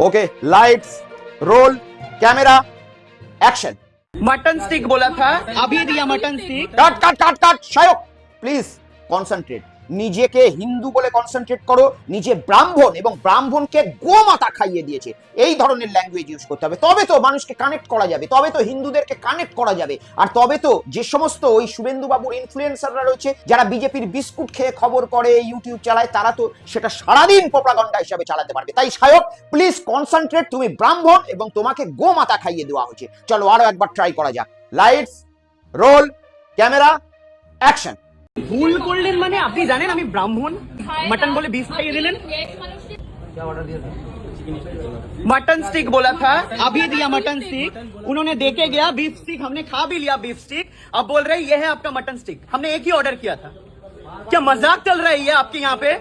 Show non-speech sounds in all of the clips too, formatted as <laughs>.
Okay lights roll camera action mutton stick बोला था। अभी दिया mutton stick cut cut cut cut शायो please concentrate নিজেকে হিন্দু বলে কনসেন্ট্রেট করো, নিজে ব্রাহ্মণ এবং ব্রাহ্মণকে গোমাতা খাইয়ে দিয়েছে। এই ধরনের ল্যাঙ্গুয়েজ ইউজ করতে হবে। তবে তো মানুষকে কানেক্ট করা যাবে, তবে তো হিন্দুদেরকে কানেক্ট করা যাবে। আর তবে তো যে সমস্ত ওই শুভেন্দু বাবুর ইনফ্লুয়েন্সাররা রয়েছে, যারা বিজেপির বিস্কুট খেয়ে খবর করে ইউটিউব চালায়, তারা তো সেটা সারাদিন প্রোপাগান্ডা হিসাবে চালাতে পারবে। তাই সায়ক প্লিজ কনসেন্ট্রেট তুমি ব্রাহ্মণ এবং তোমাকে গোমাতা খাইয়ে দেওয়া হয়েছে। চলো আরও একবার ট্রাই করা যাক। লাইটস রোল ক্যামেরা অ্যাকশন ভুল করলেন মানে আপনি জানেন আমি ব্রাহ্মণ मटन बोले बीस खाइए दिलेन मटन स्टिक बोला था अभी दिया मटन स्टिक उन्होंने देके गया बीफ स्टिक हमने खा भी लिया बीफ स्टिक अब बोल रहे ये है आपका मटन स्टिक हमने एक ही ऑर्डर किया था क्या मजाक चल रहा है ये आपके यहाँ पे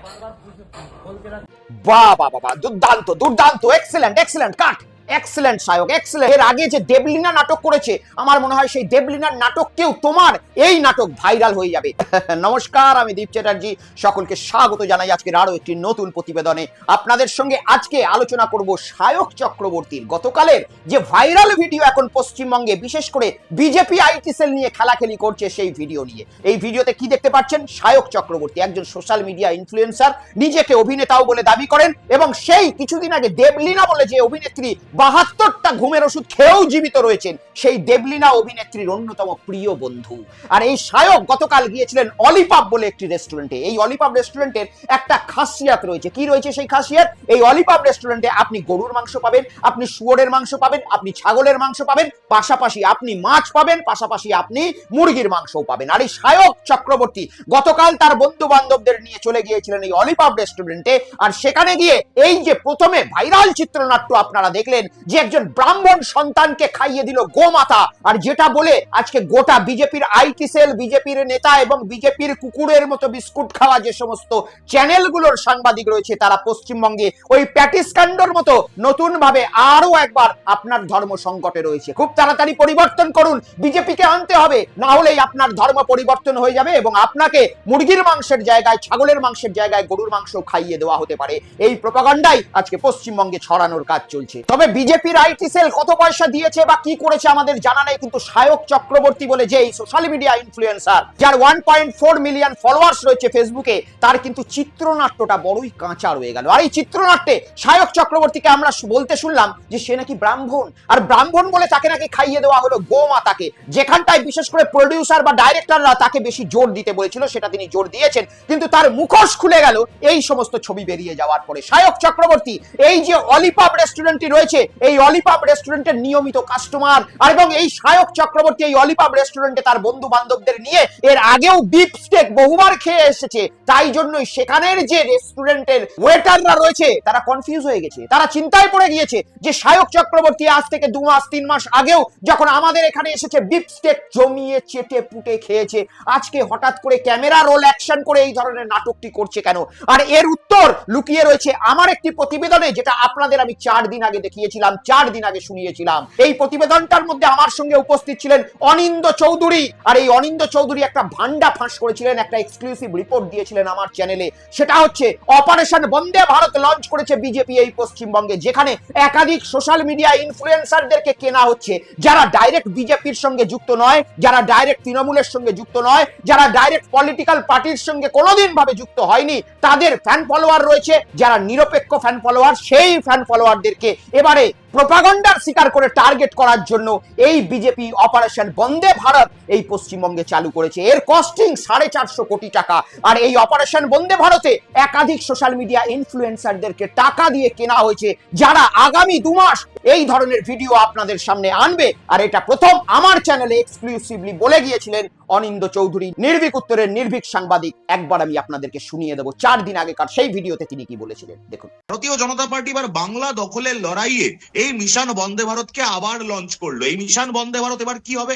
বাহ বাহ বাহ দুর্দান্ত দুর্দান্ত এক্সেলেন্ট এক্সেলেন্ট কাট এক্সেলেন্ট সায়ক এক্সেলেন্ট এর আগে যে দেবলিনা নাটক করেছে, আমার মনে হয় সেই দেবলিনার নাটককেও তোমার এই নাটক ভাইরাল হয়ে যাবে। <laughs> নমস্কার, আমি দীপ চ্যাটার্জি। সকলকে স্বাগত জানাই আজকের আরও একটি নতুন প্রতিবেদনে। আপনাদের সঙ্গে আজকে আলোচনা করব সায়ক চক্রবর্তীর। গতকালের যে ভাইরাল ভিডিও এখন পশ্চিমবঙ্গে, বিশেষ করে বিজেপি আইটি সেল নিয়ে খেলাখেলি করছে সেই ভিডিও নিয়ে। এই ভিডিওতে কি দেখতে পাচ্ছেন? সায়ক চক্রবর্তী, একজন সোশ্যাল মিডিয়া ইনফ্লুয়েন্সার নিজেকে অভিনেতাও বলে দাবি করেন এবং সেই কিছুদিন আগে দেবলিনা বলে যে অভিনেত্রী বাহাত্তরটা ঘুমের ওষুধ খেয়েও জীবিত রয়েছেন সেই দেবলীনা অভিনেত্রীর অন্যতম প্রিয় বন্ধু। আর এই সায়ক গতকাল গিয়েছিলেন অলিপাপ বলে একটি রেস্টুরেন্টে। এই অলিপাপ রেস্টুরেন্টের একটা খাসিয়াত রয়েছে। কি রয়েছে সেই খাসিয়াত? এই অলিপাপ রেস্টুরেন্টে আপনি গরুর মাংস পাবেন, আপনি শুয়োরের মাংস পাবেন, আপনি ছাগলের মাংস পাবেন, পাশাপাশি আপনি মাছ পাবেন, পাশাপাশি আপনি মুরগির মাংসও পাবেন। আর এই সায়ক চক্রবর্তী গতকাল তার বন্ধু বান্ধবদের নিয়ে চলে গিয়েছিলেন এই অলিপাপ রেস্টুরেন্টে। আর সেখানে গিয়ে এই যে প্রথমে ভাইরাল চিত্রনাট্য আপনারা দেখলেন যে একজন ব্রাহ্মণ সন্তানকে খাইয়ে দিল গোমাতা। আর যেটা বলে আজকে গোটা বিজেপির আইটি সেল, বিজেপির নেতা এবং বিজেপির কুকুরের মতো বিস্কুট খাওয়া যে সমস্ত চ্যানেলগুলোর সাংবাদিক রয়েছে, তারা পশ্চিমবঙ্গে ওই প্যাটিসকান্ডর মতো নতুন ভাবে আরও একবার আপনার ধর্ম সংকটে রয়েছে। খুব তাড়াতাড়ি পরিবর্তন করুন, বিজেপিকে আনতে হবে, না হলেই আপনার ধর্ম পরিবর্তন হয়ে যাবে এবং আপনাকে মুরগির মাংসের জায়গায়, ছাগলের মাংসের জায়গায় গরুর মাংস খাইয়ে দেওয়া হতে পারে। এই প্রপাগান্ডাই আজকে পশ্চিমবঙ্গে ছড়ানোর কাজ চলছে। তবে বিজেপির আইটি সেল কত পয়সা দিয়েছে বা কি করেছে আমাদের জানা নেই, কিন্তু সায়ক চক্রবর্তী বলে যে সোশ্যাল মিডিয়া ইনফ্লুয়েন্সার যার one point four million followers রয়েছে ফেসবুকে তার কিন্তু চিত্রনাট্যটা বড়ই কাঁচা রয়ে গেল। আর এই চিত্রনাট্যে সায়ক চক্রবর্তীকে আমরা বলতে শুনলাম যে সে নাকি ব্রাহ্মণ। আর ব্রাহ্মণ বলে তাকে নাকি খাইয়ে দেওয়া হলো গোমাতাকে। যেখানটায় বিশেষ করে প্রডিউসার বা ডাইরেক্টররা তাকে বেশি জোর দিতে বলেছিল, সেটা তিনি জোর দিয়েছেন। কিন্তু তার মুখোশ খুলে গেল, এই সমস্ত ছবি বেরিয়ে যাওয়ার পরে। সায়ক চক্রবর্তী, এই যে অলিপাপ রেস্টুরেন্টটি রয়েছে এই অলিপাপ রেস্টুরেন্টের নিয়মিত কাস্টমার আর এবং এই সায়ক চক্রবর্তী এই অলিপাপ রেস্টুরেন্টে তার বন্ধু বান্ধবদের নিয়ে এর আগেও বিপ স্টেক বহুবার খেয়ে এসেছে। তাই জন্যই সেখানের যে রেস্টুরেন্টের ওয়েটাররা রয়েছে, তারা কনফিউজ হয়ে গেছে। তারা চিন্তায় পড়ে গিয়েছে যে সায়ক চক্রবর্তী আজ থেকে দু মাস, তিন মাস আগেও যখন আমাদের এখানে এসেছে বিপ স্টেক জমিয়ে চেটে পুটে খেয়েছে। আজকে হঠাৎ করে ক্যামেরা রোল অ্যাকশন করে এই ধরনের নাটকটি করছে কেন? আর এর উত্তর লুকিয়ে রয়েছে আমার একটি প্রতিবেদনে, যেটা আপনাদের আমি চার দিন আগে দেখিয়েছিলাম চার দিন আগে শুনিয়েছিলাম। এই প্রতিবেদনটার মধ্যে আমার সঙ্গে উপস্থিত ছিলেন অনিন্দ চৌধুরী। আর এই অনিন্দ চৌধুরী একটা ভান্ডা ফাঁস করেছিলেন, একটা এক্সক্লুসিভ রিপোর্ট দিয়েছিলেন আমার চ্যানেলে সেটা হচ্ছে অপারেশন বন্দে ভারত লঞ্চ করেছে বিজেপি এই পশ্চিমবঙ্গে, যেখানে একাধিক সোশ্যাল মিডিয়া ইনফ্লুয়েন্সারদেরকে কেনা হচ্ছে। যারা ডাইরেক্ট বিজেপির সঙ্গে যুক্ত নয়, যারা ডাইরেক্ট তৃণমূলের সঙ্গে যুক্ত নয়, যারা ডাইরেক্ট পলিটিক্যাল পার্টির সঙ্গে কোনোদিন ভাবে যুক্ত হয়নি, তাদের ফ্যান ফলোয়ার রয়েছে। যারা নিরপেক্ষ ফ্যান ফলোয়ার সেই ফ্যান ফলোয়ারদেরকে এবারে はい。প্রোপাগান্ডার শিকার করে টার্গেট করার জন্য এই বিজেপি অপারেশন বন্দে ভারত এই পশ্চিমবঙ্গে চালু করেছে। এর কস্টিং সাড়ে চারশো কোটি টাকা। আর এই অপারেশন বন্দে ভারতে একাধিক সোশ্যাল মিডিয়া ইনফ্লুয়েন্সারদেরকে টাকা দিয়ে কেনা হয়েছে, যারা আগামী দু মাস এই ধরনের ভিডিও আপনাদের সামনে আনবে। আর এটা প্রথম আমার চ্যানেলে এক্সক্লুসিভলি বলে গিয়েছিলেন অনিন্দ চৌধুরী, নির্ভীক উত্তরের নির্ভীক সাংবাদিক। একবার আমি আপনাদেরকে শুনিয়ে দেবো চার দিন আগেকার সেই ভিডিওতে তিনি কি বলেছিলেন। দেখুন। ভারতীয় জনতা পার্টি বাংলা দখলের লড়াইয়ে এই মিশন বন্দে ভারতকে আবার লঞ্চ করল। এই মিশন বন্দে ভারত এবার কি হবে?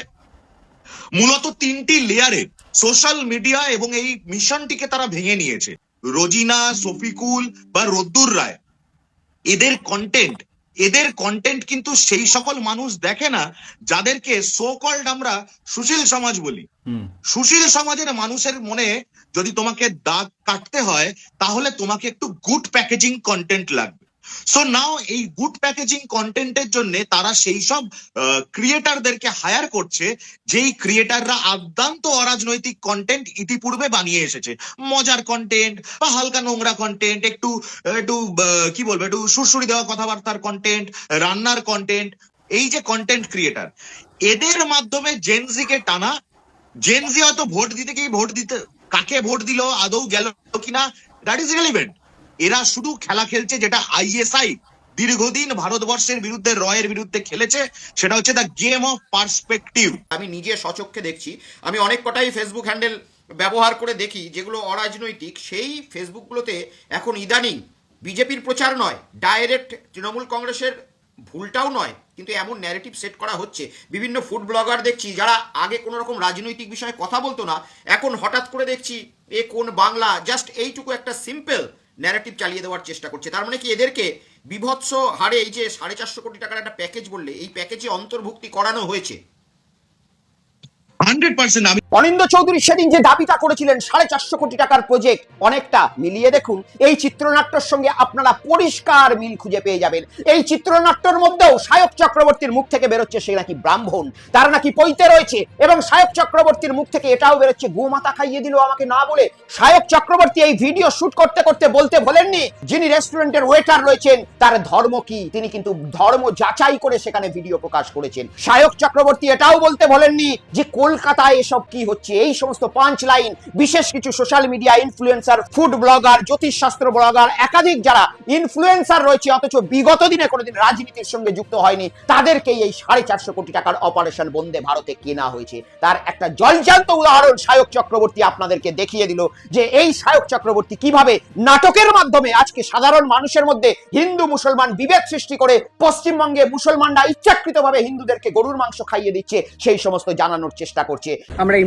মূলত তিনটি লেয়ারে সোশ্যাল মিডিয়া এবং এই মিশনটিকে তারা ভেঙে নিয়েছে। রোজিনা শফিকুল বা রদ্দুর রায়। এদের কন্টেন্ট এদের কন্টেন্ট কিন্তু সেই সকল মানুষ দেখে না যাদেরকে সো কল্ড আমরা সুশীল সমাজ বলি। সুশীল সমাজের মানুষের মনে যদি তোমাকে দাগ কাটতে হয় তাহলে তোমাকে একটু গুড প্যাকেজিং কন্টেন্ট লাগবে। সো নাও এই গুড প্যাকেজিং কন্টেন্টের জন্য তারা সেই সব ক্রিয়েটারদেরকে হায়ার করছে, যেই ক্রিয়েটাররা আদ্যান্ত অরাজনৈতিক কন্টেন্ট ইতিপূর্বে বানিয়ে এসেছে। মজার কন্টেন্ট বা হালকা নোংরা কন্টেন্ট একটু একটু কি বলব, একটু সুরসুরি দেওয়া কথাবার্তার কন্টেন্ট রান্নার কন্টেন্ট এই যে কন্টেন্ট ক্রিয়েটার এদের মাধ্যমে জেনজিকে টানা জেনজি হয়তো ভোট দিতে গিয়ে ভোট দিতে, কাকে ভোট দিল, আদৌ গেল কিনা দ্যাট ইজ রিলেভেন্ট এরা শুধু খেলা খেলছে যেটা আইএসআই দীর্ঘদিন ভারতবর্ষের বিরুদ্ধে, রয়ের বিরুদ্ধে খেলেছে, সেটা হচ্ছে দ্য গেম অফ পার্সপেক্টিভ আমি নিজে সচক্ষে দেখছি। আমি অনেক কটাই ফেসবুক হ্যান্ডেল ব্যবহার করে দেখি, যেগুলো অরাজনৈতিক। সেই ফেসবুকগুলোতে এখন ইদানিং বিজেপির প্রচার নয় ডাইরেক্ট তৃণমূল কংগ্রেসের ভুলটাও নয়, কিন্তু এমন ন্যারেটিভ সেট করা হচ্ছে। বিভিন্ন ফুড ব্লগার দেখছি, যারা আগে কোনো রকম রাজনৈতিক বিষয়ে কথা বলতো না, এখন হঠাৎ করে দেখছি, এ কোন বাংলা? জাস্ট এইটুকু একটা সিম্পল ন্যারেটিভ চালিয়ে দেওয়ার চেষ্টা করছে। তার মানে কি এদেরকে বিভৎস হারে এই যে সাড়ে চারশো কোটি টাকার একটা প্যাকেজ বললে, এই প্যাকেজে অন্তর্ভুক্তি করানো হয়েছে। হান্ড্রেড পার্সেন্ট অনিন্দ চৌধুরী সেদিন যে দাবিটা করেছিলেন, সাড়ে চারশো কোটি টাকার প্রজেক্ট অনেকটা মিলিয়ে দেখুন। এই চিত্রনাট্যের সঙ্গে আপনারা পরিষ্কার মিল খুঁজে পেয়ে যাবেন। এই চিত্রনাট্যের মধ্যেও সায়ক চক্রবর্তীর মুখ থেকে বেরোচ্ছে সে নাকি ব্রাহ্মণ। তার নাকি পৈতে রয়েছে এবং সায়ক চক্রবর্তীর মুখ থেকে এটাও বেরোচ্ছে গোমাতা খাইয়ে দিল আমাকে না বলে। সায়ক চক্রবর্তী এই ভিডিও শুট করতে করতে বলতে বলেননি, যিনি রেস্টুরেন্টের ওয়েটার রয়েছেন, তার ধর্ম কি? তিনি কিন্তু ধর্ম যাচাই করে সেখানে ভিডিও প্রকাশ করেছেন। সায়ক চক্রবর্তী এটাও বলতে বলেননি যে, কলকাতায় এসব কি হচ্ছে? এই সমস্ত পাঁচ লাইন বিশেষ কিছু social media influencer food blogger জ্যোতিষশাস্ত্র ব্লগার একাধিক যারা ইনফ্লুয়েন্সার রয়েছে, অথচ বিগত দিনে কোনোদিন রাজনীতির সঙ্গে যুক্ত হয়নি, তাদেরকেই এই সাড়ে চারশো কোটি টাকার অপারেশন বন্দে ভারতে কেনা হয়েছে। তার একটা জলজান্ত উদাহরণ সায়ক চক্রবর্তী আপনাদেরকে দেখিয়ে দিল যে এই সায়ক চক্রবর্তী কীভাবে নাটকের মাধ্যমে আজকে সাধারণ মানুষের মধ্যে হিন্দু মুসলমান বিভেদ সৃষ্টি করে পশ্চিমবঙ্গে মুসলমানরা ইচ্ছাকৃতভাবে হিন্দুদেরকে গরুর মাংস খাইয়ে দিচ্ছে, সেই সমস্ত জানানোর চেষ্টা করছে। আমরা এই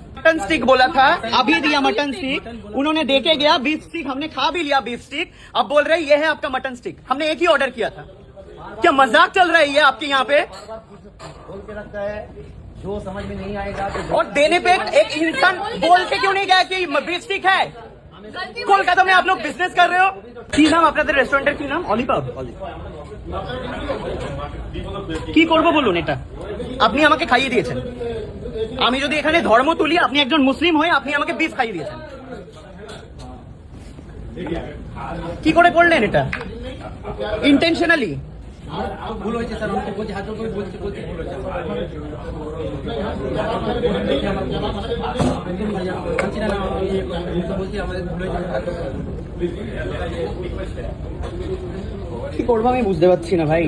मटन स्टिक बोला था अभी दिया मटन स्टिक उन्होंने देके गया बीफ स्टिक हमने खा भी लिया बीफ स्टिक अब बोल रहे ये है आपका मटन स्टिक हमने एक ही ऑर्डर किया था क्या मजाक चल रहा है ये आपके यहाँ पे जो समझ में नहीं आएगा तो और देने पे एक इंसान बोल के क्यों नहीं गया कि बीफ स्टिक है गलती কলকাতা में आप लोग बिजनेस कर रहे हो কি নাম আপনাদের রেস্টুরেন্টের কি নাম অলিপাব কি করব বলুন এটা আপনি আমাকে খাইয়ে দিয়েছেন আমি যদি এখানে ধর্ম তুলি, আপনি একজন মুসলিম হয়ে আপনি আমাকে বিষ খাইয়ে দিয়েছেন। কি করে করলেন এটা? ইন্টেনশনালি। কি করব আমি বুঝতে পারছি না ভাই।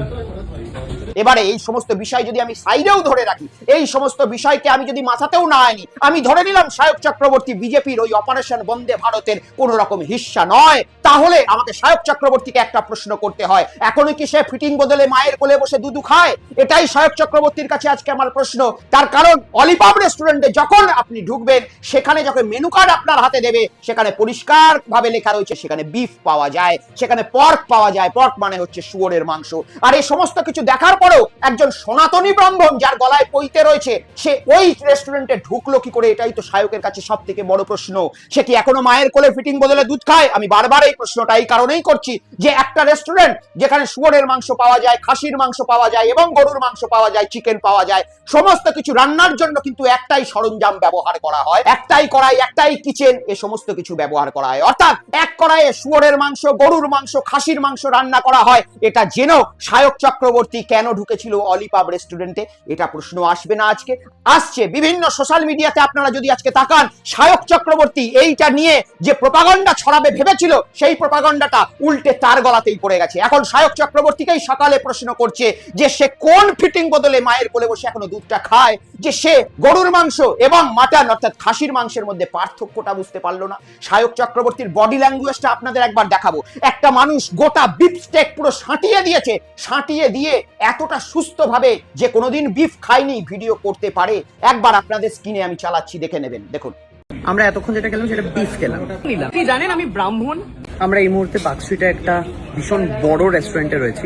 এবারে এই সমস্ত বিষয় যদি আমি সাইডেও ধরে রাখি, এই সমস্ত বিষয়কে আমি যদি মাথাতেও না আনি, আমি ধরে নিলাম সায়ক চক্রবর্তী বিজেপির ওই অপারেশন বন্দে ভারতের কোন রকম হিস্সা নয়, তাহলে আমাকে সায়ক চক্রবর্তীকে একটা প্রশ্ন করতে হয়। এখনও কি সে ফিটিং বদলে মায়ের কোলে বসে দুধু খায়? এটাই সায়ক চক্রবর্তীর কাছে আজকে আমার প্রশ্ন। তার কারণ অলিপাব রেস্টুরেন্টে যখন আপনি ঢুকবেন, সেখানে যখন মেনু কার্ড আপনার হাতে দেবে, সেখানে পরিষ্কার ভাবে লেখা রয়েছে, সেখানে বিফ পাওয়া যায়, সেখানে পর্ক পাওয়া যায়। পর্ক মানে হচ্ছে শুয়োরের মাংস। আর এই সমস্ত কিছু দেখার পরেও একজন সনাতনী ব্রাহ্মণ যার গলায় পইতে রয়েছে, সে ওই রেস্টুরেন্টে ঢুকলো কি করে? এটাই তো সায়কের কাছে সব থেকে বড় প্রশ্ন। সে কি এখনও মায়ের কোলে ফিটিং বদলে দুধ খায়? আমি বারবার এই প্রশ্নটা এই কারণেই করছি যে একটা রেস্টুরেন্ট যেখানে শুয়োরের মাংস পাওয়া যায়, খাসির মাংস পাওয়া যায় এবং গরুর মাংস পাওয়া যায় চিকেন পাওয়া যায়, সমস্ত কিছু রান্নার জন্য কিন্তু একটাই সরঞ্জাম ব্যবহার করা হয়। একটাই কড়াই, একটাই কিচেন এ সমস্ত কিছু ব্যবহার করা হয়। অর্থাৎ এক কড়াইয়ে শুয়োরের মাংস, গরুর মাংস, খাসির মাংস রান্না করা হয়। এটা জেনেও সায়ক চক্রবর্তী কেন ঢুকেছিল অলিপাব রেস্টুরেন্টে এটা প্রশ্ন আসবে না আজকে। আসছে বিভিন্ন সোশ্যাল মিডিয়াতে আপনারা যদি আজকে তাকান সায়ক চক্রবর্তী এইটা নিয়ে যে প্রপাগন্ডা ছড়াবে ভেবেছিল, সেই প্রপাগন্ডাটা উল্টে তার গলাতেই পড়ে গেছে। এখন সায়ক চক্রবর্তীকেই সকালে প্রশ্ন করছে যে সে কোন ফিটিং বদলে মায়ের কোলে বসে এখনও দুধটা খায়? যে সে গরুর মাংস এবং মাটন অর্থাৎ খাসির মাংসের মধ্যে পার্থক্যটা বুঝতে পারল না। সায়ক চক্রবর্তীর বডি ল্যাঙ্গুয়েজটা আপনাদের একবার দেখাবো। একটা মানুষ গোটা বিফ স্টেক পুরো সাঁটিয়ে দিয়েছে, সাঁটিয়ে দিয়ে এতটা সুস্থভাবে যে কোনোদিন বিফ খায়নি ভিডিও করতে পারে একবার আপনাদের স্ক্রিনে আমি চালাচ্ছি দেখে নেবেন দেখুন। আমরা এতক্ষণ যেটা খেলাম সেটা বিফ খেলাম। আপনি জানেন আমি ব্রাহ্মণ? আমরা এই মুহূর্তে বাক্সুইটা একটা ভীষণ বড় রেস্টুরেন্টে রয়েছি।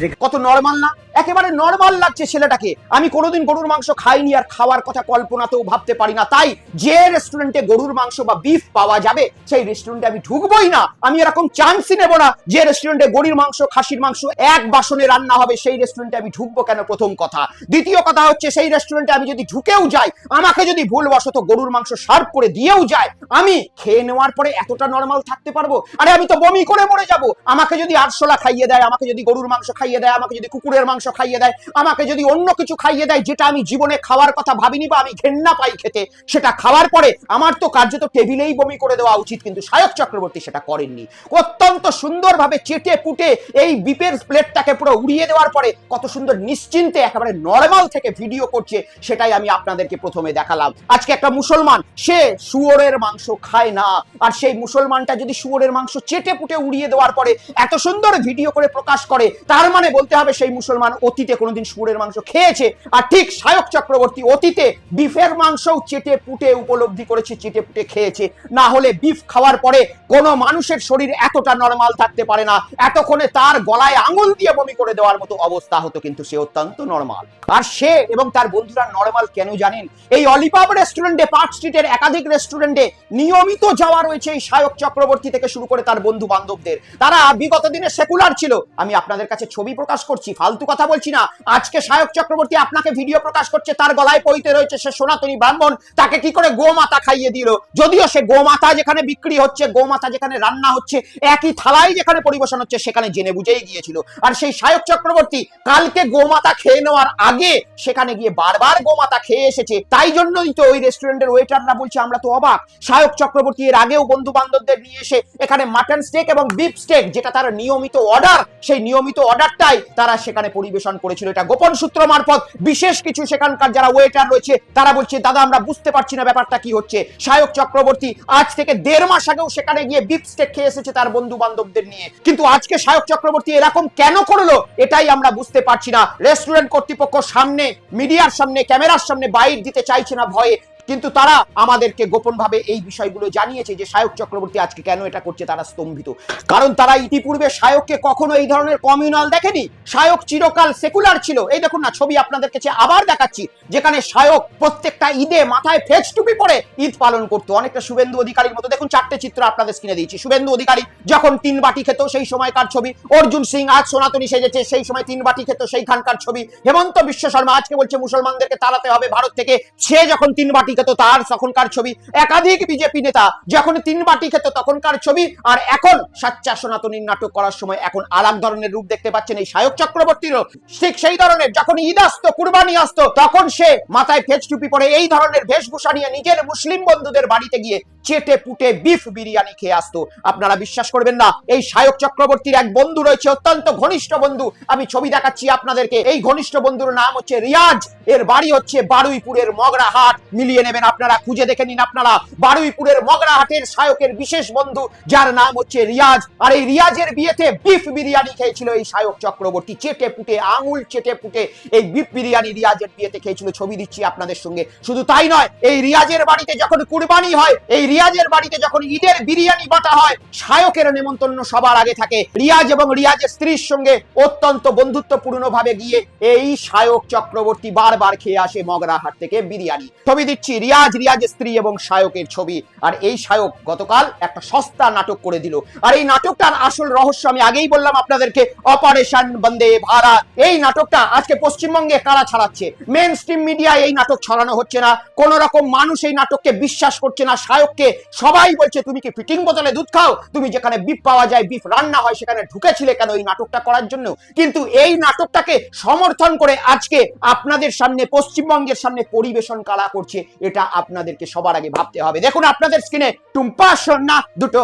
যে কত নর্মাল না? একেবারে নর্মাল লাগছে ছেলেটাকে। আমি কোনোদিন গরুর মাংস খাইনি আর খাওয়ার কথা কল্পনাতেও ভাবতে পারি না। তাই যে রেস্টুরেন্টে গরুর মাংস বা বিফ পাওয়া যাবে, সেই রেস্টুরেন্টে আমি ঢুকবোই না। আমি এরকম চান্সই নেব না যে রেস্টুরেন্টে গরুর মাংস, খাসির মাংস এক বাসনে রান্না হবে, সেই রেস্টুরেন্টে আমি ঢুকবো কেন প্রথম কথা। দ্বিতীয় কথা হচ্ছে, সেই রেস্টুরেন্টে আমি যদি ঢুকেও যাই, আমাকে যদি ভুলবশত গরুর মাংস সার্ভ করে দিয়েও যায়, আমি খেয়ে নেওয়ার পরে এতটা নর্মাল থাকতে পারব? আরে আমি তো বমি করে মরে যাব। আমাকে যদি আরশোলা খাইয়ে দেয়, আমাকে যদি গরুর মাংস খাইয়ে দেয়, আমাকে যদি কুকুরের মাংস খাইয়ে দেয়, আমাকে যদি অন্য কিছু খাইয়ে দেয় যেটা আমি জীবনে খাওয়ার কথা ভাবিনি বা আমি ঘেন্না পাই খেতে, সেটা খাওয়ার পরে আমার তো কার্যত টেবিলেই বমি করে দেওয়া উচিত, কিন্তু সায়ক চক্রবর্তী সেটা করেননি। অত্যন্ত সুন্দরভাবে চেটে পুটে এই বিপের প্লেটটাকে পুরো উড়িয়ে দেওয়ার পরে কত সুন্দর নিশ্চিন্তে একেবারে নর্মাল থেকে ভিডিও করছে, সেটাই আমি আপনাদেরকে প্রথমে দেখালাম। আজকে একটা মুসলমান, সে শুয়োরের মাংস খায় না, আর সেই মুসলমানটা যদি শুয়োরের মাংস চেটে পুটে উড়িয়ে দেওয়ার পরে এত সুন্দর ভিডিও করে প্রকাশ করে, তার মানে বলতে হবে সেই মুসলমান অতীতে কোনোদিন শুয়োরের মাংস খেয়েছে। আর ঠিক সায়ক চক্রবর্তী অতীতে বিফের মাংসও চেটে পুটে উপলব্ধি করেছে, চেটে পুটে খেয়েছে। না হলে বিফ খাওয়ার পরে কোনো মানুষের শরীর এতটা নর্মাল থাকতে পারে না। এতক্ষণে তার গলায় আঙুল দিয়ে বমি করে দেওয়ার মতো অবস্থা হতো, কিন্তু সে অত্যন্ত নর্মাল। আর সে এবং তার বন্ধুরা নর্মাল কেন জানেন? এই অলিপাব রেস্টুরেন্টে, পার্ক স্ট্রিটের একাধিক রেস্টুরেন্টে নিয়মিত যাওয়া রয়েছে এই সায়ক চক্রবর্তী থেকে শুরু করে তার বন্ধু বান্ধবদের তারা বিগত দিনে সেকুলার ছিল। আমি আপনাদের কাছে ছবি প্রকাশ করছি, ফালতু কথা বলছি না, আজকে সায়ক চক্রবর্তী আপনাকে ভিডিও প্রকাশ করছে, তার গলায় পইতে রয়েছে সে সনাতনী ব্রাহ্মণ, তাকে কি করে গোমাতা খাইয়ে দিল? যদিও সে গোমাতা যেখানে বিক্রি হচ্ছে, গোমাতা যেখানে রান্না হচ্ছে, একই থালায় যেখানে পরিবেশন হচ্ছে, সেখানে জেনে বুঝেই গিয়েছিল। আর সেই সায়ক চক্রবর্তী কালকে গোমাতা খেয়ে নেওয়ার আগে সেখানে গিয়ে বারবার গোমাতা খেয়ে এসেছে। তাই জন্যই তো ওই রেস্টুরেন্টের ওয়েটাররা বলছে, আমরা তো অবাক। সায়ক চক্রবর্তী এর আগেও বন্ধু বান্ধবদের নিয়ে এসে এখানে মাটন স্টেক এবং বিফ স্টেক যেটা তার নিয়মিত অর্ডার সেই নিয়মিত অর্ডারটাই তারা সেখানে পরিবেশন করেছিল, এটা গোপন সূত্র মারফত বিশেষ কিছু সেখানকার যারা ওয়েটার রয়েছে, তারা বলছে, দাদা, আমরা বুঝতে পারছি না ব্যাপারটা কি হচ্ছে। সায়ক চক্রবর্তী আজ থেকে দেড় মাস আগেও সেখানে গিয়ে বিফ স্টেক খেয়ে এসেছে তার বন্ধু বান্ধবদের নিয়ে। কিন্তু আজকে সায়ক চক্রবর্তী এরকম কেন করল, এটাই আমরা বুঝতে পারছি না। রেস্টুরেন্ট কর্তৃপক্ষ সামনে, মিডিয়ার সামনে, ক্যামেরার সামনে বাইট দিতে চাইছে না ভয়ে। কিন্তু তারা আমাদেরকে গোপনভাবে এই বিষয়গুলো জানিয়েছে যে সায়ক চক্রবর্তী আজকে কেন এটা করছে তারা স্তম্ভিত। কারণ তারা ইতিপূর্বে সায়ককে কখনো এই ধরনের কমিউনাল দেখেনি। সায়ক চিরকাল সেকুলার ছিল। এই দেখুন না, ছবি আপনাদের কাছে আবার দেখাচ্ছি, যেখানে সায়ক প্রত্যেকটা ঈদে মাথায় ফেজ টুপি পরে ঈদ পালন করতো। অনেকটা শুভেন্দু অধিকারীর মতো। দেখুন, চারটে চিত্র আপনাদের স্ক্রিনে দিয়েছি। শুভেন্দু অধিকারী যখন তিন বাটি খেত, সেই সময়কার ছবি। অর্জুন সিং আজ সনাতনী সেজেছে, সেই সময় তিন বাটি খেত, সেইখানকার ছবি। হেমন্ত বিশ্ব শর্মা আজকে বলছে, মুসলমানদেরকে তাড়াতে হবে। ভারত থেকে সে যখন তিন বাটি খেত তার তখনকার ছবি, একাধিক বিজেপি নেতা যখন তিন বাটি খেত তখনকার ছবি, আর এখন সাচ্চা সনাতনীর নাটক করার সময় এখন আর ধরনের রূপ দেখতে পাচ্ছেন এই সায়ক চক্রবর্তীরও। ঠিক সেই ধরনের, যখন ঈদ আসতো, কুরবানি আসতো, তখন সে মাথায় ফেজ টুপি পরে এই ধরনের বেশভূষা নিয়ে নিজের মুসলিম বন্ধুদের বাড়িতে গিয়ে চেটে পুটে বিফ বিরিয়ানি খেয়ে আসতো। আপনারা বিশ্বাস করবেন না, এই সায়ক চক্রবর্তীর এক বন্ধু রয়েছে, অত্যন্ত ঘনিষ্ঠ বন্ধু। আমি ছবি দেখাচ্ছি আপনাদেরকে, এই ঘনিষ্ঠ বন্ধুর নাম হচ্ছে রিয়াজ, এর বাড়ি হচ্ছে বারুইপুরের মগরাহাট, মিলিয়ে নেবেন। আপনারা খুঁজে দেখে নিন আপনারা। বারুইপুরের মগরা হাটের সায়কের বিশেষ বন্ধু, যার নাম হচ্ছে রিয়াজ। আর এই রিয়াজের বিয়েতে বিফ বিরিয়ানি খেয়েছিল এই সায়ক চক্রবর্তী। চেটে পুটে, আঙুল চেটে পুটে এই বিফ বিরিয়ানি রিয়াজের বিয়েতে খেয়েছিল। ছবি দিচ্ছি আপনাদের সঙ্গে। শুধু তাই নয়, এই রিয়াজের বাড়িতে যখন কুরবানি হয়, এই রিয়াজের বাড়িতে যখন ঈদের বিরিয়ানি বাটা হয় সায়কের নেমন্তন্ন সবার আগে থাকে রিয়াজ এবং রিয়াজের স্ত্রীর সঙ্গে অত্যন্ত বন্ধুত্বপূর্ণ ভাবে গিয়ে এই সায়ক চক্রবর্তী বারবার খেয়ে আসে মগরাহাট থেকে বিরিয়ানি। ছবি দিচ্ছি রিয়াজ রিয়াজ স্ত্রী এবং শায়কের ছবি। আর এই শায়ক গতকাল একটা সস্তা নাটক করে দিল। আর এই নাটকটার আসল রহস্য আমি আগেই বললাম আপনাদেরকে, অপারেশন বন্দে ভারত। এই নাটকটা আজকে পশ্চিমবঙ্গে কারা ছাড়াচ্ছে? মেন স্ট্রিম মিডিয়া এই নাটক ছড়ানো হচ্ছে না। কোন রকম মানুষ এই নাটককে বিশ্বাস করছে না। শায়ককে সবাই বলছে, তুমি কি ফিটিং বোতলে দুধ খাও? তুমি যেখানে বিফ পাওয়া যায় বিফ রান্না হয়, সেখানে ঢুকেছিলে কেন এই নাটকটা করার জন্য? কিন্তু এই নাটকটাকে সমর্থন করে আজকে আপনাদের সামনে, পশ্চিমবঙ্গের সামনে পরিবেশন কারা করছে এটা আপনাদেরকে সবার আগে ভাবতে হবে। দেখুন আপনাদের স্ক্রিনে টুম্পা সন্না দুটো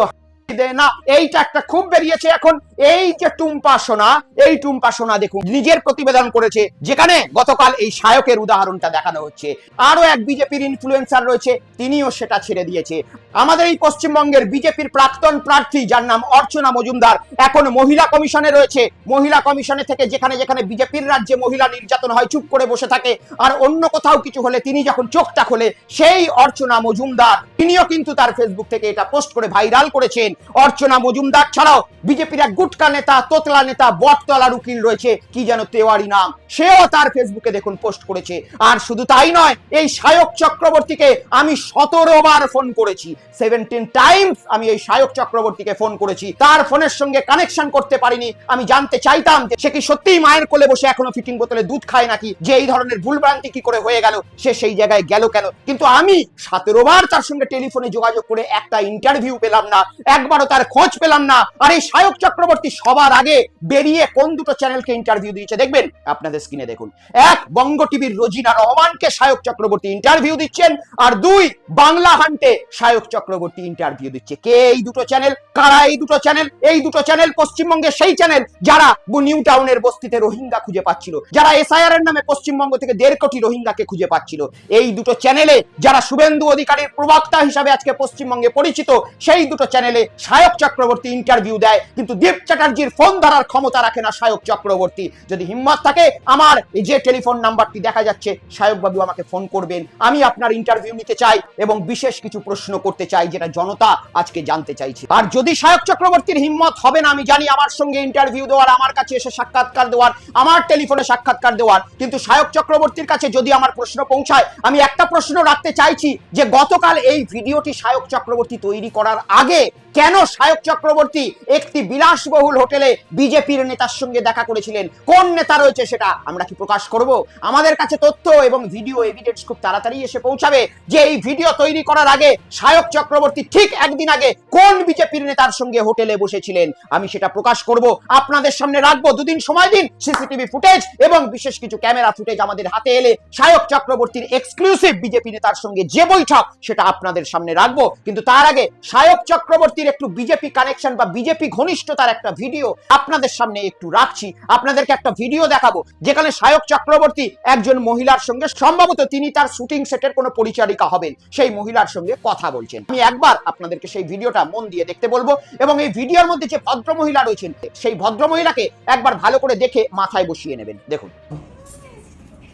দে না। এইটা একটা খুব বেরিয়েছে এখন। এই যে টুম্পা সোনা, এই টুম্পা সোনা দেখুন, নিজের প্রতিবেদন করেছে, যেখানে গতকাল এই শায়কের উদাহরণটা দেখানো হচ্ছে। আরও এক বিজেপির ইনফ্লুয়েন্সার রয়েছে, তিনিও সেটা ছেড়ে দিয়েছে। আমাদের এই পশ্চিমবঙ্গের বিজেপির প্রাক্তন প্রার্থী, যার নাম অর্চনা মজুমদার, এখন মহিলা কমিশনে রয়েছে। মহিলা কমিশনে থেকে যেখানে যেখানে বিজেপির রাজ্যে মহিলা নির্যাতন হয়, চুপ করে বসে থাকে। আর অন্য কোথাও কিছু হলে তিনি যখন চোখটা খোলে, সেই অর্চনা মজুমদার, তিনিও কিন্তু তার ফেসবুক থেকে এটা পোস্ট করে ভাইরাল করেছেন। অর্চনা মজুমদার ছাড়াও বিজেপির এক গুটকা নেতা, তোতলা নেতা বটতলার উকিল রয়েছে। কি যেন তেওয়ারি নাম। সেও তার ফেসবুকে দেখুন পোস্ট করেছে। আর শুধু তাই নয়, এই শায়ক চক্রবর্তীকে আমি সতেরো বার ফোন করেছি। সেভেন্টিন টাইমস আমি এই শায়ক চক্রবর্তীকে ফোন করেছি। তার ফোনের সঙ্গে কানেকশন করতে পারিনি। আমি জানতে চাইতাম যে সে কি সত্যিই মায়ের কোলে বসে এখনও ফিটিং বোতলে দুধ খায় নাকি? যে এই ধরনের ভুলভ্রান্তি কি করে হয়ে গেল? সে সেই জায়গায় গেল কেন? কিন্তু আমি সতেরো বার তার সঙ্গে টেলিফোনে যোগাযোগ করে একটা ইন্টারভিউ পেলাম না। একবারও তার খোঁজ পেলাম না। আর এই শায়ক চক্রবর্তী সবার আগে বেরিয়ে কোন দুটো চ্যানেলকে ইন্টারভিউ দিয়েছে দেখবেন? আপনাদের স্ক্রিনে দেখুন। এক, বঙ্গ টিভির রোজিনা রহমানকে শায়ক চক্রবর্তী ইন্টারভিউ দিচ্ছেন। আর দুই, বাংলা হান্টে শায়ক চক্রবর্তী ইন্টারভিউ দিচ্ছে। কে এই দুটো চ্যানেল? কারা এই দুটো চ্যানেল? এই দুটো চ্যানেল পশ্চিমবঙ্গের সেই চ্যানেল যারা নিউ টাউনের বস্তিতে রোহিঙ্গা খুঁজে পাচ্ছিল। যারা এসআইআর এর নামে পশ্চিমবঙ্গ থেকে দেড় কোটি রোহিঙ্গাকে খুঁজে পাচ্ছিল। এই দুটো চ্যানেলে যারা শুভেন্দু অধিকারীর প্রবক্তা হিসাবে আজকে পশ্চিমবঙ্গে পরিচিত, সেই দুটো চ্যানেলে শায়ক চক্রবর্তী ইন্টারভিউ দেয়, কিন্তু দীপ চ্যাটার্জির ফোন ধরার ক্ষমতা রাখে না শায়ক চক্রবর্তী। যদি হিম্মত থাকে, আমার যে টেলিফোন নাম্বারটি দেখা যাচ্ছে শায়ক বাবু আমাকে ফোন করবেন। আমি আপনার ইন্টারভিউ নিতে চাই এবং বিশেষ কিছু প্রশ্ন করতে চাই, যেটা জনতা আজকে জানতে চাইছে। আর যদি শায়ক চক্রবর্তীর হিম্মত হবে না, আমি জানি আমার সঙ্গে ইন্টারভিউ দেওয়ার, আমার কাছে এসে সাক্ষাৎকার দেওয়ার, আমার টেলিফোনে সাক্ষাৎকার দেওয়ার, কিন্তু শায়ক চক্রবর্তীর কাছে যদি আমার প্রশ্ন পৌঁছায়, আমি একটা প্রশ্ন রাখতে চাইছি যে গতকাল এই ভিডিওটি শায়ক চক্রবর্তী তৈরি করার আগে কেন শায়ক চক্রবর্তী একটি বিলাসবহুল হোটেলে বিজেপির নেতার সঙ্গে দেখা করেছিলেন? কোন নেতা রয়েছে সেটা আমরা কি প্রকাশ করব? আমাদের কাছে তথ্য এবং ভিডিও এভিডেন্স খুব তাড়াতাড়ি এসে পৌঁছাবে যে এই ভিডিও তৈরি করার আগে শায়ক চক্রবর্তী ঠিক একদিন আগে কোন বিজেপির নেতার সঙ্গে হোটেলে বসেছিলেন? আমি সেটা প্রকাশ করব। আপনাদের সামনে রাখব দুদিন সময় দিন সিসিটিভি ফুটেজ এবং বিশেষ কিছু ক্যামেরা ফুটেজ আমাদের হাতে এলে শায়ক চক্রবর্তীর এক্সক্লুসিভ বিজেপি নেতার সঙ্গে যে বৈঠক সেটা আপনাদের সামনে রাখব। কিন্তু তার আগে শায়ক চক্রবর্তীর একটু বিজেপি কানেকশন বা বিজেপি ঘনিষ্ঠতার একটা ভিডিও আপনাদের সামনে একটু রাখছি। আপনাদেরকে একটা ভিডিও দেখাবো, যেখানে শায়ক চক্রবর্তী একজন মহিলার সঙ্গে সম্ভবত তিনি তার শুটিং সেটের কোনো পরিচারিকা হবেন, সেই মহিলার সঙ্গে কথা বলছেন। আমি একবার আপনাদেরকে সেই ভিডিওটা মন দিয়ে দেখতে বলব এবং এই ভিডিওর মধ্যে যে ভদ্র মহিলা রয়েছেন, সেই ভদ্র মহিলাকে একবার ভালো করে দেখে মাথায় বসিয়ে নেবেন। দেখুন।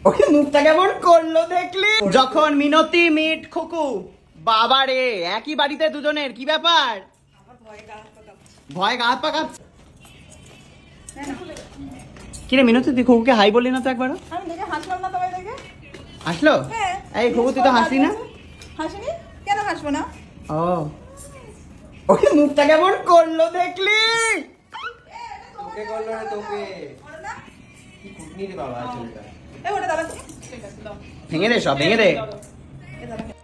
ওকে, মুখটা কেমন করল দেখলি? যখন মিনতি মিট খুকু বাবা রে একই বাড়িতে দুজনের, কি ব্যাপার? ভয় গা হাত পা কাঁপছে। কিরে মিনতি তুই খুকুকে হাই বললি না তো একবারও? আমি দেখে হাসলাম না তোমায় দেখে? আসলো হ্যাঁ। এই খুকু তুই তো হাসলি না? হাসিনি? কেন হাসবো না? ও। ওকে মুখটা কেমন করল দেখলি? তোকে করল রে তোকে। কি কুটনি রে বাবা চুলটা এ ওটা দাদা ভেঙে দে সব ভেঙে দে।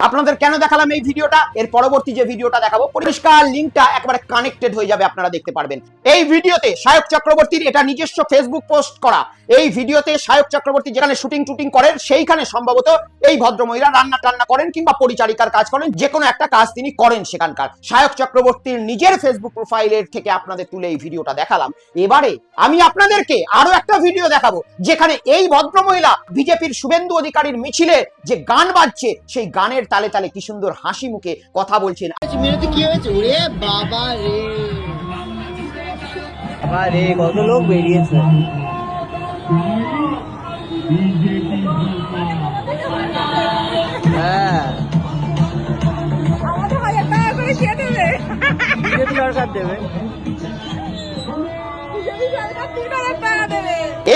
আপনাদের কেন দেখালাম এই ভিডিওটা? এর পরবর্তী যে ভিডিওটা দেখাবো, পরিষ্কার লিঙ্কটা একবারে কানেক্টেড হয়ে যাবে, আপনারা দেখতে পারবেন। এই ভিডিওতে শায়ক চক্রবর্তীর এটা নিজস্ব ফেসবুক পোস্ট করা। এই ভিডিওতে শায়ক চক্রবর্তী যেখানে শুটিং টুটিং করেন, সেইখানে সম্ভবত এই ভদ্রমহিলা রান্না টান্না করেন কিংবা পরিচারিকার কাজ করেন, যে কোনো একটা কাজ তিনি করেন সেখানকার। শায়ক চক্রবর্তীর নিজের ফেসবুক প্রোফাইলের থেকে আপনাদের তুলে এই ভিডিওটা দেখালাম। এবারে আমি আপনাদেরকে আরও একটা ভিডিও দেখাবো, যেখানে এই ভদ্রমহিলা বিজেপির শুভেন্দু অধিকারীর মিছিলে যে গান বাজছে, সেই গানের তালে তালে কি সুন্দর হাসি মুখে কথা বলছেন। কি হয়েছে? ওরে বাবা রে। বাবা রে কত লোক বেরিয়েছে। হ্যাঁ। দেবে।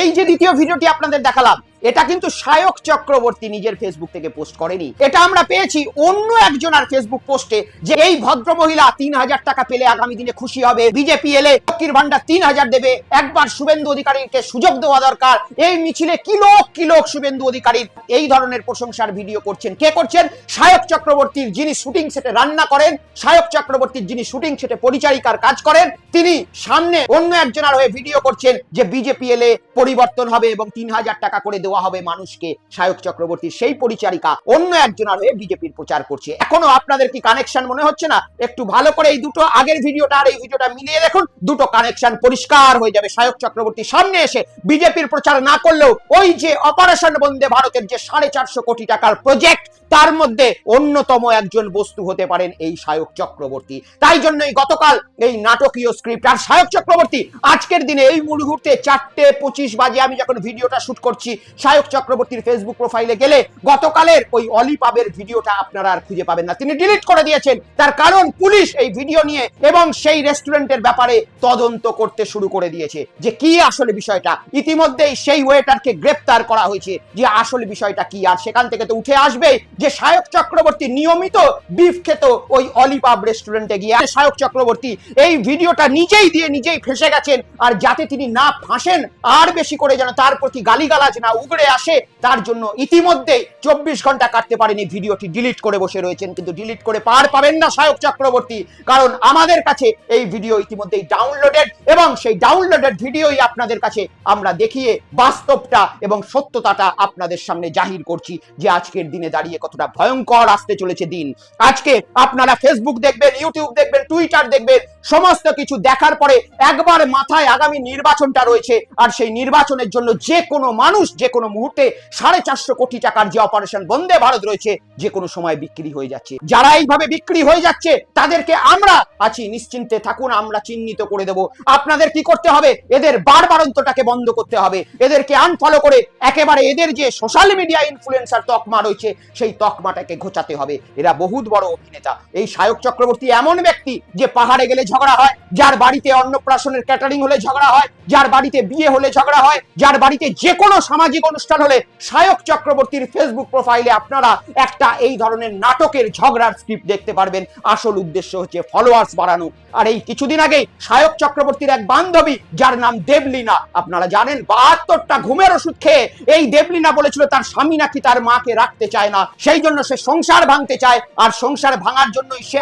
এই যে দ্বিতীয় ভিডিওটি আপনাদের দেখালাম, এটা কিন্তু সায়ক চক্রবর্তী নিজের ফেসবুক থেকে পোস্ট করেনি। এটা আমরা পেয়েছি অন্য একজন আর ফেসবুক পোস্টে যে এই ভদ্র মহিলা তিন হাজার টাকা পেলে আগামী দিনে খুশি হবে। বিজেপি এলে লক্ষ্মীর ভান্ডার তিন হাজার দেবে। একবার শুভেন্দু অধিকারীকে সুযোগ দেওয়া দরকার। এই মিছিলে কি লোক কি লোক শুভেন্দু অধিকারীর? এই ধরনের প্রশংসার ভিডিও করছেন কে করছেন? সায়ক চক্রবর্তীর যিনি শুটিং সেটে রান্না করেন, সায়ক চক্রবর্তীর যিনি শুটিং সেটে পরিচারিকার কাজ করেন, তিনি সামনে অন্য একজনের হয়ে ভিডিও করছেন যে বিজেপি এলে পরিবর্তন হবে এবং তিন হাজার টাকা করে দেওয়া হবে মানুষকে সায়ক চক্রবর্তীর সেই পরিচারিকা অন্য একজনের হয়ে বিজেপির প্রচার করছে। এখনও আপনাদের কি কানেকশন মনে হচ্ছে না? একটু ভালো করে এই দুটো আগের ভিডিওটা আর এই ভিডিওটা মিলিয়ে দেখুন। দুটো কানেকশন পরিষ্কার হয়ে যাবে। সায়ক চক্রবর্তী সামনে এসে বিজেপির প্রচার না করলেও ওই যে অপারেশন বন্দে ভারতের যে সাড়ে চারশো কোটি টাকার প্রজেক্ট তার মধ্যে অন্যতম একজন বস্তু হতে পারেন এই সায়ক চক্রবর্তী। তাই জন্যই গতকাল এই নাটকীয় স্ক্রিপ্ট আর সায়ক চক্রবর্তী, আজকের দিনে এই মুহূর্তে চারটে পঁচিশ বাজে আমি যখন ভিডিওটা শুট করছি সায়ক চক্রবর্তীর ফেসবুক প্রোফাইলে গেলে গতকালের ওই অলিপাবের ভিডিওটা আপনারা আর খুঁজে পাবেন না। তিনি ডিলিট করে দিয়েছেন। তার কারণ পুলিশ এই ভিডিও নিয়ে এবং সেই রেস্টুরেন্টের ব্যাপারে তদন্ত করতে শুরু করে দিয়েছে। যে কি আসলে বিষয়টা? ইতিমধ্যেই সেই ওয়েটারকে গ্রেপ্তার করা হয়েছে। যে আসলে বিষয়টা কি? আর সেখান থেকে তো উঠে আসবে যে সায়ক চক্রবর্তী নিয়মিত বিফ খেত ওই অলিপাব রেস্টুরেন্টে গিয়ে। সায়ক চক্রবর্তী এই ভিডিওটা নিজেই দিয়ে নিজেই ফেসে গেছেন, আর যাতে তিনি না ফাঁসেন, আর বেশি করে যেন তার প্রতি গালিগালাজ না উগড়ে আসে, তার জন্য ইতিমধ্যে চব্বিশ ঘণ্টা কাটতে পারেনি ভিডিওটি। ডিলিট করে বসে রয়েছেন, কিন্তু ডিলিট করে পার পাবেন না সায়ক চক্রবর্তী, কারণ আমাদের কাছে এই ভিডিও ইতিমধ্যেই ডাউনলোডেড এবং সেই ডাউনলোডেড ভিডিওই আপনাদের কাছে আমরা দেখিয়ে বাস্তবটা এবং সত্যতাটা আপনাদের সামনে জাহির করছি, যে আজকের দিনে দাঁড়িয়ে কতটা ভয়ঙ্কর আসতে চলেছে দিন। আজকে আপনারা ফেসবুক দেখবেন ইউটিউব দেখবেন টুইটার দেখবেন, সমস্ত কিছু দেখার পরে একবার মাথায় আগামী নির্বাচনটা রয়েছে। আর সেই নির্বাচনের জন্য যে কোনো মানুষ যে কোনো মুহূর্তে সাড়ে চারশো কোটি টাকার যে অপারেশন বন্দে ভারত রয়েছে, যে কোনো সময় বিক্রি হয়ে যাচ্ছে। যারা এইভাবে বিক্রি হয়ে যাচ্ছে, তাদেরকে আমরা আছি, নিশ্চিন্তে থাকুন, আমরা চিহ্নিত করে দেব। আপনাদের কি করতে হবে? এদের বারবারন্তটাকে বন্ধ করতে হবে। এদেরকে আনফলো করে একেবারে এদের যে সোশ্যাল মিডিয়া ইনফ্লুয়েন্সার তকমা রয়েছে, সেই তকমাটাকে ঘোচাতে হবে। এরা বহুত বড় অভিনেতা। এই সায়ক চক্রবর্তী এমন ব্যক্তি যে পাহাড়ে গেলে ঝগড়া হয় যার বাড়িতে অন্নপ্রাশনের ক্যাটারিং হলে ঝগড়া হয়, যার বাড়িতে বিয়ে হলে ঝগড়া হয়, যার বাড়িতে যে কোনো সামাজিক অনুষ্ঠান হলে সায়ক চক্রবর্তীর ফেসবুক প্রোফাইলে আপনারা একটা এই ধরনের নাটকের ঝগড়ার স্ক্রিপ্ট দেখতে পারবেন। আসল উদ্দেশ্য হচ্ছে ফলোয়ার্স বাড়ানো। আর এই কিছুদিন আগে সায়ক চক্রবর্তীর এক বান্ধবী, যার নাম দেবলীনা, আপনারা জানেন, বাহাত্তরটা ঘুমের ওষুধ খেয়ে এই দেবলীনা বলেছিল তার স্বামী নাকি তার মাকে রাখতে চায় না, সেই জন্য সে সংসার ভাঙতে চায়, আর সংসার ভাঙার জন্যই সে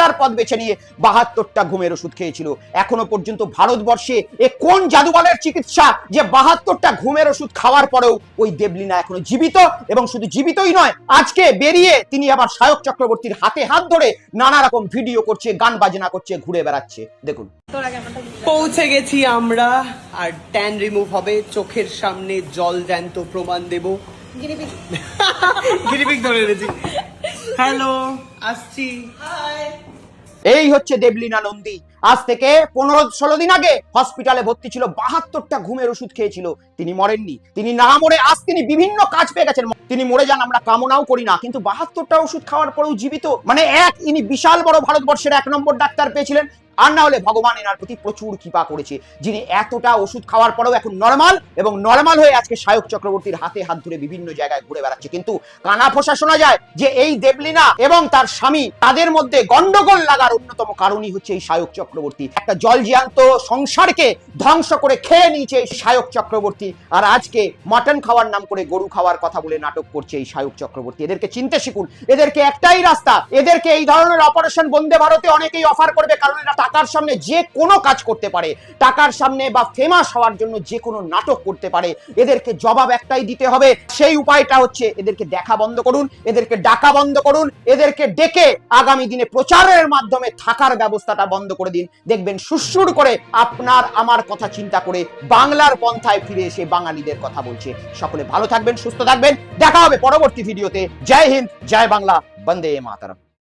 তার পথ বেছে নিয়ে বাহাত্তরটা ঘুমের ওষুধ খেয়েছিল। এখনও পর্যন্ত ভারতবর্ষে এ কোন জাদুবালের চিকিৎসা যে বাহাত্তরটা ঘুমের ওষুধ খাওয়ার পরেও ওই দেবলীনা এখনও জীবিত এবং শুধু জীবিতই নয় আজকে বেরিয়ে তিনি আবার সায়ক চক্রবর্তীর হাতে হাত ধরে নানা রকম ভিডিও করছে গান বাজনা করছে ঘুরে বেড়াচ্ছে। দেখুন। পৌঁছে গেছি আমরা আর ট্যান রিমুভ হবে চোখের সামনে জল জ্যান্ত প্রমাণ দেব। গিরিপিক <laughs> ধরে এনেছি। হ্যালো আসছি। এই হচ্ছে দেবলীনা নন্দী। আজ থেকে পনেরো ষোলো দিন আগে হসপিটালে ভর্তি ছিল, বাহাত্তরটা ঘুমের ওষুধ খেয়েছিল। তিনি মরেননি। তিনি না মরে আজ তিনি বিভিন্ন কাজ পেয়ে গেছেন। তিনি মরে যান, আমরা কামনাও করি না, কিন্তু বাহাত্তরটা ওষুধ খাওয়ার পরেও জীবিত। মানে এক, ইনি বিশাল বড় ভারতবর্ষের এক নম্বর ডাক্তার পেয়েছিলেন। আর না হলে ভগবান এনার প্রতি প্রচুর কৃপা করেছে, যিনি এতটা ওষুধ খাওয়ার পরেও এখন নর্মাল এবং নর্মাল হয়ে আজকে সায়ক চক্রবর্তীর হাতে হাত ধরে বিভিন্ন জায়গায় ঘুরে বেড়াচ্ছে। কিন্তু কানা ফোসা শোনা যায় যে এই দেবলীনা এবং তার স্বামী তাদের মধ্যে গন্ডগোল লাগার অন্যতম কারণই হচ্ছে এই সায়ক চক্রবর্তী। একটা জলজিয়ান্ত সংসারকে ধ্বংস করে খেয়ে নিয়েছে এই সায়ক চক্রবর্তী। আর আজকে মাটন খাওয়ার নাম করে গরু খাওয়ার কথা বলে নাটক করছে এই সায়ক চক্রবর্তী। এদেরকে চিনতে শিখুন, এদেরকে একটাই রাস্তা, এদেরকে এই ধরনের অপারেশন বন্দে ভারতে অনেকেই অফার করবে, কারণ এরা টাকার সামনে যে কোনো কাজ করতে পারে। টাকার সামনে বা ফেমাস হওয়ার জন্য যে কোনো নাটক করতে পারে। এদেরকে জবাব একটাই দিতে হবে। সেই উপায়টা হচ্ছে এদেরকে দেখা বন্ধ করুন, এদেরকে ডাকা বন্ধ করুন, এদেরকে ডেকে আগামী দিনে প্রচারের মাধ্যমে থাকার ব্যবস্থাটা বন্ধ করে দিন। দেখবেন সুসুর করে আপনার আমার কথা চিন্তা করে বাংলার পন্থায় ফিরে এসে বাঙালিদের কথা বলছে। সকলে ভালো থাকবেন, সুস্থ থাকবেন। দেখা হবে পরবর্তী ভিডিওতে। জয় হিন্দ, জয় বাংলা, বন্দে মাতারম।